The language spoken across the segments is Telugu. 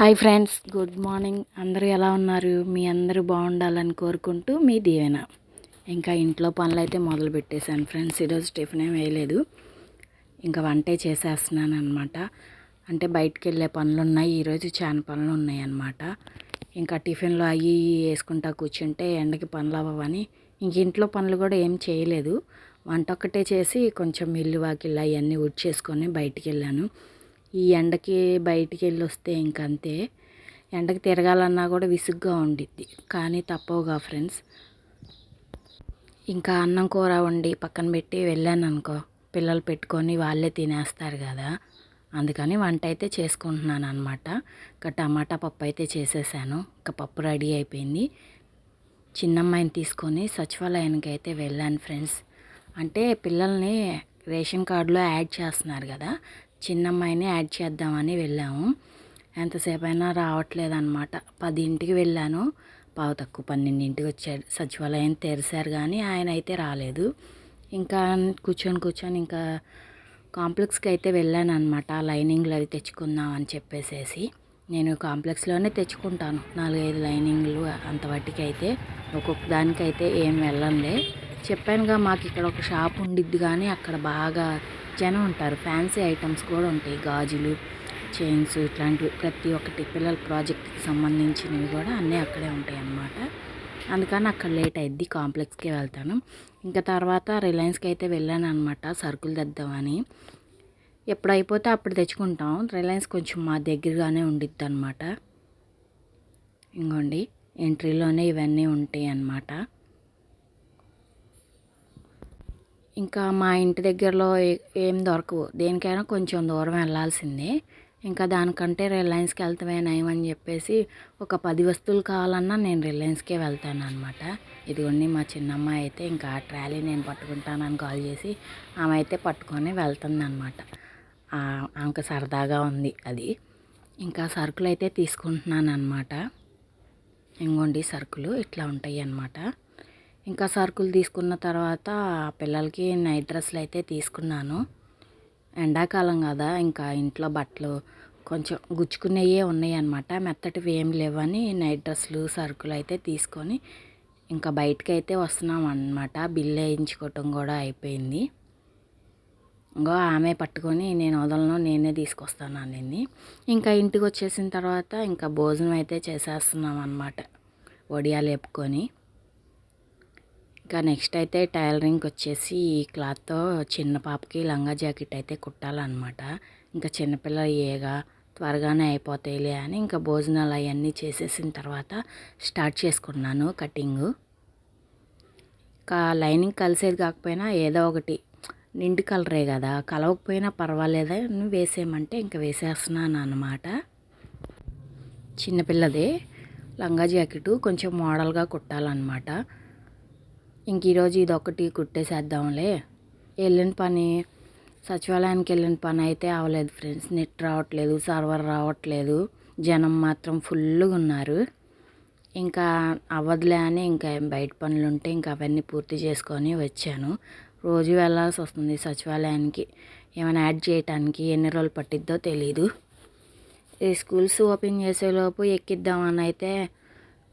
Hi friends good morning. అందరూ ఎలా ఉన్నారు? మీ అందరూ బాగుండాలని కోరుకుంటూ మీ దీవెన. ఇంకా ఇంట్లో పనులు అయితే మొదలు పెట్టేశాను ఫ్రెండ్స్. ఈరోజు టిఫిన్ ఏం వేయలేదు. ఇంకా వంటే చేసేస్తున్నాను అనమాట అంటే బయటికి వెళ్ళే పనులు ఉన్నాయి ఈరోజు చాలా పనులు ఉన్నాయి అన్నమాట. ఇంకా టిఫిన్లో అవి వేసుకుంటా కూర్చుంటే ఎండకి పనులు అవ్వని ఇంక ఇంట్లో పనులు కూడా ఏం చేయలేదు. వంట ఒక్కటే చేసి కొంచెం ఇల్లు వాకిళ్ళు అవన్నీ ఉడ్ చేసుకొని బయటికి వెళ్ళాను. ఈ ఎండకి బయటికి వెళ్ళి వస్తే ఇంకంతే. ఎండకి తిరగాలన్నా కూడా విసుగ్గా ఉండిద్ది. కానీ తప్పవుగా ఫ్రెండ్స్. ఇంకా అన్నం కూర వండి పక్కన పెట్టి వెళ్ళాను అనుకో పిల్లలు పెట్టుకొని వాళ్ళే తినేస్తారు కదా. అందుకని వంట అయితే చేసుకుంటున్నాను అనమాట ఇంకా టమాటా పప్పు అయితే చేసేసాను. ఇంకా పప్పు రెడీ అయిపోయింది. చిన్నమ్మాయిని తీసుకొని సచివాలయానికి అయితే వెళ్ళాను ఫ్రెండ్స్. అంటే పిల్లల్ని రేషన్ కార్డులో యాడ్ చేస్తున్నారు కదా. చిన్నమ్మాయిని యాడ్ చేద్దామని వెళ్ళాము. ఎంతసేపు అయినా రావట్లేదు అనమాట పదింటికి వెళ్ళాను. పావు తక్కువ పన్నెండింటికి వచ్చాడు. సచివాలయం తెరిచారు కానీ ఆయన అయితే రాలేదు. ఇంకా కూర్చొని కూర్చొని ఇంకా కాంప్లెక్స్కి అయితే వెళ్ళాను అనమాట లైనింగ్లు అవి తెచ్చుకుందాం అని చెప్పేసేసి. నేను కాంప్లెక్స్లోనే తెచ్చుకుంటాను. నాలుగైదు లైనింగ్లు అంత వాటికి అయితే ఒక్కొక్క దానికైతే ఏం వెళ్ళంలే చెప్పానుగా మాకు ఇక్కడ ఒక షాప్ ఉండిద్ది కానీ అక్కడ బాగా జనం ఉంటారు. ఫ్యాన్సీ ఐటమ్స్ కూడా ఉంటాయి. గాజులు చైన్స్ ఇట్లాంటివి ప్రతి ఒక్కటి పిల్లల ప్రాజెక్ట్కి సంబంధించినవి కూడా అన్నీ అక్కడే ఉంటాయి అన్నమాట అందుకని అక్కడ లేట్ అయింది కాంప్లెక్స్కి వెళ్తాను. ఇంకా తర్వాత రిలయన్స్కి అయితే వెళ్ళాను అనమాట సరుకులు తెద్దామని ఎప్పుడు అయిపోతే అప్పుడు తెచ్చుకుంటాం. రిలయన్స్ కొంచెం మా దగ్గరగానే ఉండిద్ది అనమాట ఇంకోండి ఎంట్రీలోనే ఇవన్నీ ఉంటాయి అన్నమాట ఇంకా మా ఇంటి దగ్గరలో ఏ- ఏం దొరకవు. దేనికైనా కొంచెం దూరం వెళ్ళాల్సిందే. ఇంకా దానికంటే రిలయన్స్కి వెళ్తామే నయమని చెప్పేసి ఒక పది వస్తువులు కావాలన్నా నేను రిలయన్స్కే వెళ్తాను అనమాట ఇదిగోండి మా చిన్నమ్మాయి అయితే ఇంకా ఆ ట్రాలీ నేను పట్టుకుంటానని కాల్ చేసి ఆమె అయితే పట్టుకొని వెళ్తుంది అనమాట ఆమెకు సరదాగా ఉంది అది. ఇంకా సరుకులు అయితే తీసుకుంటున్నాను అనమాట ఇంకోండి సరుకులు ఇట్లా ఉంటాయి అన్నమాట. ఇంకా సరుకులు తీసుకున్న తర్వాత పిల్లలకి నైట్ డ్రెస్సులు అయితే తీసుకున్నాను. ఎండాకాలం కదా ఇంకా ఇంట్లో బట్టలు కొంచెం గుచ్చుకునేవే ఉన్నాయి అన్నమాట మెత్తటివి ఏం లేవని నైట్ డ్రెస్సులు సరుకులు అయితే తీసుకొని ఇంకా బయటకి అయితే వస్తున్నాం అన్నమాట బిల్ వేయించుకోవటం కూడా అయిపోయింది. ఇంకో ఆమె పట్టుకొని నేను వదలను నేనే తీసుకొస్తాను అనింది. ఇంకా ఇంటికి వచ్చేసిన తర్వాత ఇంకా భోజనం అయితే చేసేస్తున్నాం అన్నమాట వడియాలు వేపుకొని. ఇంకా నెక్స్ట్ అయితే టైలరింగ్కి వచ్చేసి ఈ క్లాత్తో చిన్న పాపకి లంగా జాకెట్ అయితే కుట్టాలన్నమాట. ఇంకా చిన్నపిల్ల ఏగా త్వరగానే అయిపోతాయిలే అని ఇంకా భోజనాలు అవన్నీ చేసేసిన తర్వాత స్టార్ట్ చేసుకున్నాను కటింగు. ఇంకా లైనింగ్ కలిసేది కాకపోయినా ఏదో ఒకటి నిండు కలరే కదా కలవకపోయినా పర్వాలేదా నువ్వు వేసేయమంటే ఇంకా వేసేస్తున్నాను అన్నమాట. చిన్నపిల్లదే లంగా జాకెట్ కొంచెం మోడల్గా కుట్టాలన్నమాట. ఇంక ఈరోజు ఇది ఒకటి కుట్టేసేద్దాంలే. వెళ్ళిన పని సచివాలయానికి వెళ్ళిన పని అయితే అవ్వలేదు ఫ్రెండ్స్. నెట్ రావట్లేదు సర్వర్ రావట్లేదు. జనం మాత్రం ఫుల్గా ఉన్నారు ఇంకా అవ్వదులే అని ఇంకా బయట పనులు ఉంటే ఇంకా అవన్నీ పూర్తి చేసుకొని వచ్చాను. రోజు వెళ్ళాల్సి వస్తుంది సచివాలయానికి. ఏమైనా యాడ్ చేయటానికి ఎన్ని రోజులు పట్టిద్దో తెలీదు. ఈ స్కూల్స్ ఓపెన్ చేసేలోపు ఎక్కిద్దామని అయితే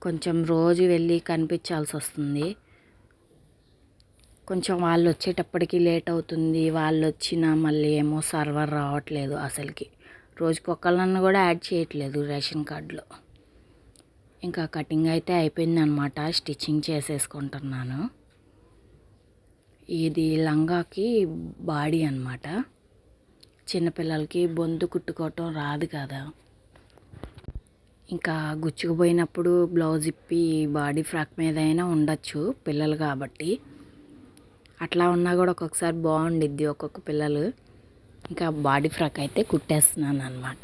కొంచెం రోజు వెళ్ళి కనిపించాల్సి వస్తుంది కొంచెం వాళ్ళు వచ్చేటప్పటికి లేట్ అవుతుంది వాళ్ళు వచ్చినా మళ్ళీ ఏమో సర్వర్ రావట్లేదు అసలుకి. రోజుకి ఒక్కళ్ళನ್ನು కూడా యాడ్ చేయట్లేదు రేషన్ కార్డులో. ఇంకా కటింగ్ అయితే అయిపోయింది అనమాట స్టిచ్చింగ్ చేసేసుకుంటున్నాను. ఇది లంగాకి బాడీ అనమాట. చిన్నపిల్లలకి బొందు కుట్టుకోవటం రాదు కదా. ఇంకా గుచ్చుకుపోయినప్పుడు బ్లౌజ్ ఇప్పి బాడీ ఫ్రాక్ మీద అయినా ఉండొచ్చు పిల్లలు కాబట్టి. అట్లా ఉన్నా కూడా ఒక్కొక్కసారి బాగుండిద్ది ఒక్కొక్క పిల్లలు. ఇంకా బాడీ ఫ్రాక్ అయితే కుట్టేస్తున్నాను అనమాట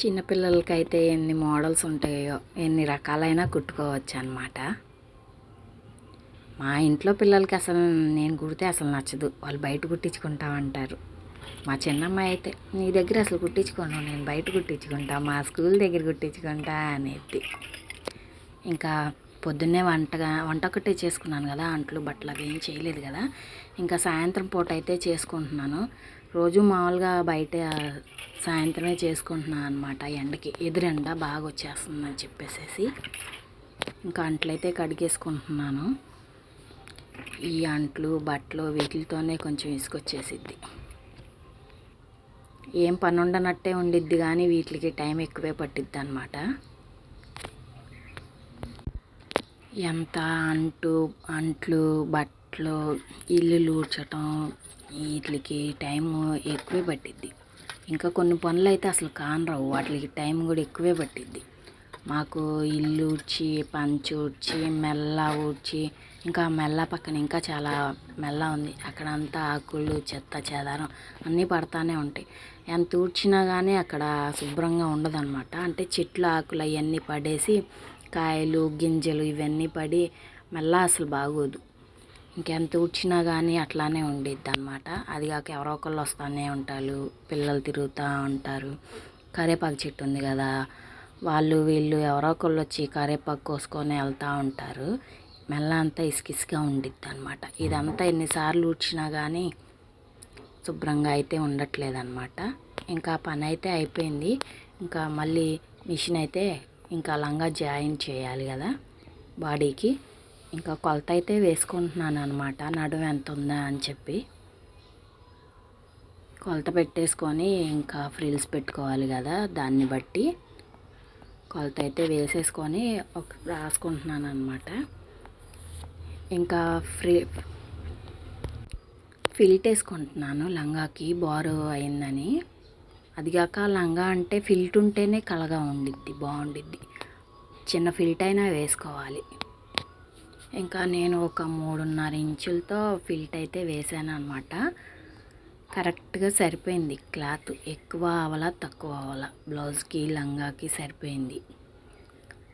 చిన్నపిల్లలకైతే ఎన్ని మోడల్స్ ఉంటాయో ఎన్ని రకాలైనా కుట్టుకోవచ్చు అనమాట మా ఇంట్లో పిల్లలకి అసలు నేను కుడితే అసలు నచ్చదు. వాళ్ళు బయట కుట్టించుకుంటామంటారు మా చిన్నమ్మాయి అయితే నీ దగ్గర అసలు కుట్టించుకోను నేను బయట కుట్టించుకుంటా మా స్కూల్ దగ్గర కుట్టించుకుంటా అనేది ఇంకా పొద్దున్నే వంటగా వంట ఒకటే చేసుకున్నాను కదా అంట్లు బట్టలు అవి ఏం చేయలేదు కదా. ఇంకా సాయంత్రం పూట అయితే చేసుకుంటున్నాను. రోజు మామూలుగా బయట సాయంత్రమే చేసుకుంటున్నాను అనమాట ఎండకి ఎదురెండ బాగా వచ్చేస్తుందని చెప్పేసేసి ఇంకా అంట్లయితే కడిగేసుకుంటున్నాను. ఈ అంట్లు బట్టలు వీటితోనే కొంచెం ఇసుకొచ్చేసిద్ది. ఏం పని ఉండనట్టే ఉండిద్ది కానీ వీటికి టైం ఎక్కువే పట్టిద్ది అనమాట ఎంత అంటు అంట్లు బట్టలు ఇల్లు ఊడ్చటం వీటికి టైం ఎక్కువే పట్టిద్ది. ఇంకా కొన్ని పనులు అయితే అసలు కానరావు. వాటికి టైం కూడా ఎక్కువే పట్టిద్ది. మాకు ఇల్లు ఊడ్చి పంచి ఊడ్చి మెల్ల ఊడ్చి ఇంకా మెల్ల పక్కన ఇంకా చాలా మెల్ల ఉంది. అక్కడంతా ఆకులు చెత్త చెదారం అన్నీ పడతానే ఉంటాయి. ఎంత ఊడ్చినా కానీ అక్కడ శుభ్రంగా ఉండదన్నమాట. అంటే చెట్లు ఆకులు అవన్నీ పడేసి కాయలు గింజలు ఇవన్నీ పడి మెల్ల అసలు బాగోదు. ఇంకెంత ఊడ్చినా కానీ అట్లానే ఉండిద్ది అనమాట అది కాక ఎవరో ఒకళ్ళు వస్తూనే ఉంటారు పిల్లలు తిరుగుతూ ఉంటారు. కరేపాకు చెట్టు ఉంది కదా వాళ్ళు వీళ్ళు ఎవరో ఒకళ్ళు వచ్చి కరేపాకు కోసుకొని వెళ్తూ ఉంటారు. మెల్ల అంతా ఇసుకిసుగా ఉండిద్ది అనమాట ఇదంతా ఎన్నిసార్లు ఊడ్చినా కానీ శుభ్రంగా అయితే ఉండట్లేదు అనమాట ఇంకా పని అయితే అయిపోయింది. ఇంకా మళ్ళీ మిషన్ అయితే ఇంకా లంగా జాయిన్ చేయాలి కదా బాడీకి. ఇంకా కొలత అయితే వేసుకుంటున్నాను అనమాట నడుము ఎంత ఉందా అని చెప్పి. కొలత పెట్టేసుకొని ఇంకా ఫ్రిల్స్ పెట్టుకోవాలి కదా దాన్ని బట్టి. కొలత అయితే వేసేసుకొని ఒక రాసుకుంటున్నాను అనమాట ఇంకా ఫ్రీ ఫిల్ట్ వేసుకుంటున్నాను లంగాకి. బారు అయిందని. అదిగాక లంగా అంటే ఫిల్ట్ ఉంటేనే కలగా ఉండిద్ది బాగుండిద్ది. చిన్న ఫిల్ట్ అయినా వేసుకోవాలి. ఇంకా నేను ఒక మూడున్నర ఇంచులతో ఫిల్ట్ అయితే వేసాను అనమాట కరెక్ట్గా సరిపోయింది క్లాత్. ఎక్కువ అవలా తక్కువ అవలా. బ్లౌజ్కి లంగాకి సరిపోయింది.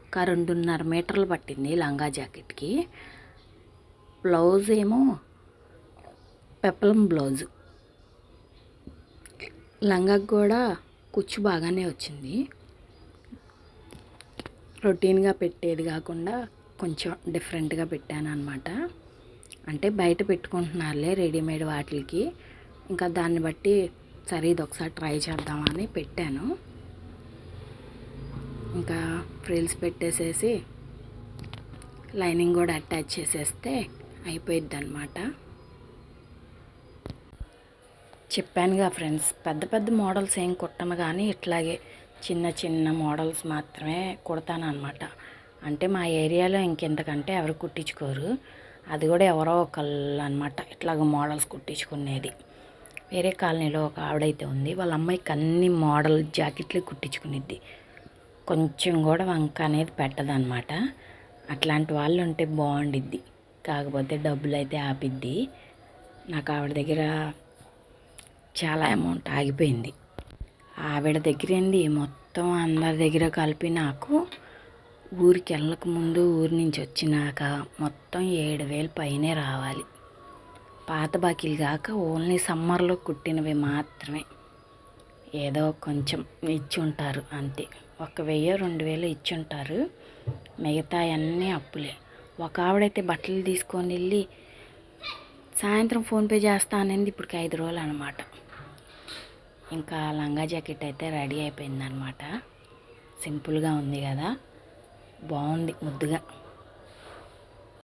ఒక రెండున్నర మీటర్లు పట్టింది లంగా జాకెట్కి. బ్లౌజ్ ఏమో పెప్పలం బ్లౌజు. లంగాకి కూడా కుచ్చు బాగానే వచ్చింది. రొటీన్గా పెట్టేది కాకుండా కొంచెం డిఫరెంట్గా పెట్టాను అనమాట అంటే బయట పెట్టుకుంటున్నారులే రెడీమేడ్ వాటికి ఇంకా దాన్ని బట్టి సరే ఇది ఒకసారి ట్రై చేద్దామని పెట్టాను. ఇంకా ఫ్రిల్స్ పెట్టేసేసి లైనింగ్ కూడా అటాచ్ చేసేస్తే అయిపోయిద్ది అనమాట చెప్పానుగా ఫ్రెండ్స్ పెద్ద పెద్ద మోడల్స్ ఏం కుట్టను కానీ ఇట్లాగే చిన్న చిన్న మోడల్స్ మాత్రమే కుడతాను అనమాట అంటే మా ఏరియాలో ఇంకెంతకంటే ఎవరు కుట్టించుకోరు. అది కూడా ఎవరో ఒకళ్ళు అనమాట ఇట్లాగ మోడల్స్ కుట్టించుకునేది. వేరే కాలనీలో ఒక ఆవిడైతే ఉంది. వాళ్ళ అమ్మాయికి అన్ని మోడల్ జాకెట్లు కుట్టించుకునేది కొంచెం కూడా వంక అనేది పెట్టదనమాట అట్లాంటి వాళ్ళు ఉంటే బాగుండిద్ది. కాకపోతే డబ్బులు అయితే ఆపిద్ది. నాకు ఆవిడ దగ్గర చాలా అమౌంట్ ఆగిపోయింది. ఆవిడ దగ్గరంది మొత్తం అందరి దగ్గర కలిపి నాకు ఊరికి వెళ్ళక ముందు ఊరి నుంచి వచ్చినాక మొత్తం ఏడు వేలు పైనే రావాలి. పాత బాకీలు కాక ఓన్లీ సమ్మర్లో కుట్టినవి మాత్రమే. ఏదో కొంచెం ఇచ్చి ఉంటారు అంతే. ఒక వెయ్యి రెండు వేలు ఇచ్చి ఉంటారు. మిగతా అన్నీ అప్పులే. ఒక ఆవిడైతే బట్టలు తీసుకొని వెళ్ళి సాయంత్రం ఫోన్పే చేస్తా అనేది. ఇప్పటికి ఐదు రోజులు అనమాట ఇంకా లంగా జాకెట్ అయితే రెడీ అయిపోయిందనమాట సింపుల్గా ఉంది కదా. బాగుంది ముద్దుగా.